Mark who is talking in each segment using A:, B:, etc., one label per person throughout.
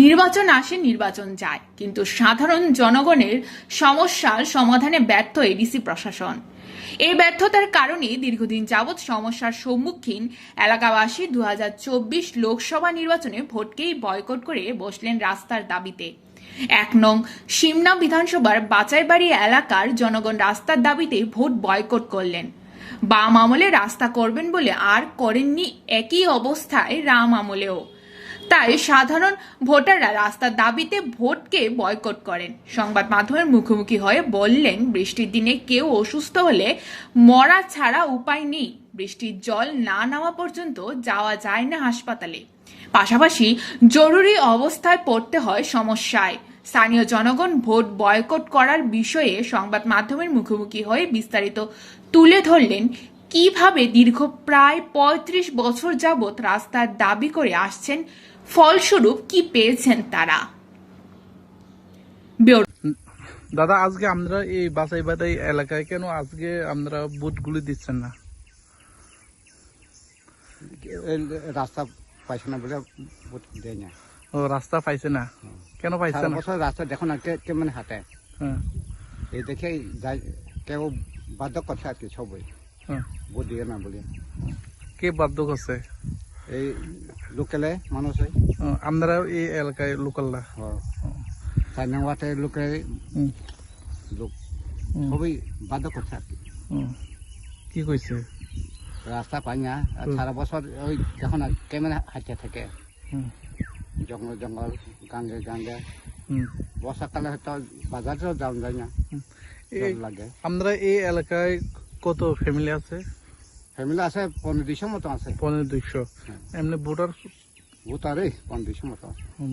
A: নির্বাচন আসে, নির্বাচন যায়। কিন্তু সাধারণ জনগণের সমস্যার সমাধানে ব্যর্থ এডিসি প্রশাসন। এই ব্যর্থতার কারণে দীর্ঘদিন যাবৎ সমস্যার সম্মুখীন এলাকাবাসী দু হাজার চব্বিশ লোকসভা নির্বাচনে ভোটকেই বয়কট করে বসলেন রাস্তার দাবিতে। এক নং সিমনা বিধানসভার বাচাইবাড়ি এলাকার জনগণ রাস্তার দাবিতে ভোট বয়কট করলেন। বাম আমলে রাস্তা করবেন বলে আর করেননি, একই অবস্থায় রাম আমলেও। তাই সাধারণ ভোটাররা রাস্তার দাবিতে ভোটকে বয়কট করেন। সংবাদ মাধ্যমের মুখোমুখি হয়ে বললেন, বৃষ্টির দিনে কেউ অসুস্থ হলে মরা ছাড়া উপায় নেই। বৃষ্টির জল না নেওয়া পর্যন্ত যাওয়া যায় না হাসপাতালে। পাশাপাশি জরুরি অবস্থায় পড়তে হয় সমস্যায়। স্থানীয় জনগণ ভোট বয়কট করার বিষয়ে সংবাদ মাধ্যমের মুখোমুখি হয়ে বিস্তারিত তুলে ধরলেন কীভাবে দীর্ঘ প্রায় পঁয়ত্রিশ বছর যাবৎ রাস্তার দাবি করে আসছেন ফলস্বরূপ কি পেয়েছেন তারা?
B: দাদা আজকে আমরা এই বাসাই বাটাই এলাকায় কেন আজকে আমরা বুথগুলি দিচ্ছেন না?
C: রাস্তা পাইছে না বলে ভোট দেয় না।
B: ও রাস্তা পাইছে না? কেন পাইছে না?
C: বছর রাস্তা দেখো না কে কেমন হাঁটে
B: হ্যাঁ,
C: এই দেখে যাই কেউ বাধ্য করছে আর কি সবই। দিয়ে না বলে।
B: কে বাধ্য করছে
C: এই লোকেলে মানুষ
B: ও, এই এলাকায় লোকালরা
C: চার নম্বরতে লোকে। সবই বাধ্য করছে আর কি
B: কইছে
C: রাস্তা পাই না সারা বছর ওই দেখো না কেমন হাঁটতে থাকে। জঙ্গল জঙ্গল গাঙ্গে গাঙ্গে। বর্ষাকালে হয়তো বাজারেও যাওয়া যায় না। লাগে।
B: আমরা এই এলাকায় কত ফ্যামিলি আছে?
C: ফ্যামিলি আছে পনেরো দুইশো মতো আছে।
B: পনেরো দুইশো।
C: হ্যাঁ।
B: এমনি ভোটার
C: ভূতারে পনেরো দুইশো মতো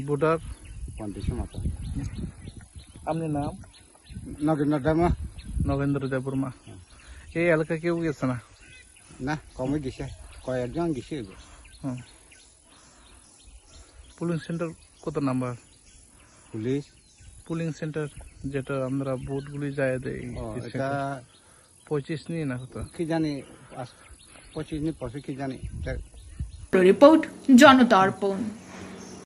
B: ভোটার?
C: পনেরো দুইশো মতো
B: আপনি নাম?
C: নগেন্দ্র দামা
B: নগেন্দ্র দেববর্মা। এই এলাকায় কেউ গেছে না?
C: না কমই দিছে কয়েকজন গেছে।
B: পুলিং সেন্টার কত নাম্বার
C: পুলিশ।
B: পুলিং সেন্টার যেটা আমরা ভোটগুলি যায়
C: এটা
B: পঁচিশ নিয়ে না হতো।
C: কি জানি আস- পঁচিশ দিন পঁচিশ কি জানি
A: রিপোর্ট জনতা জনদর্পণ।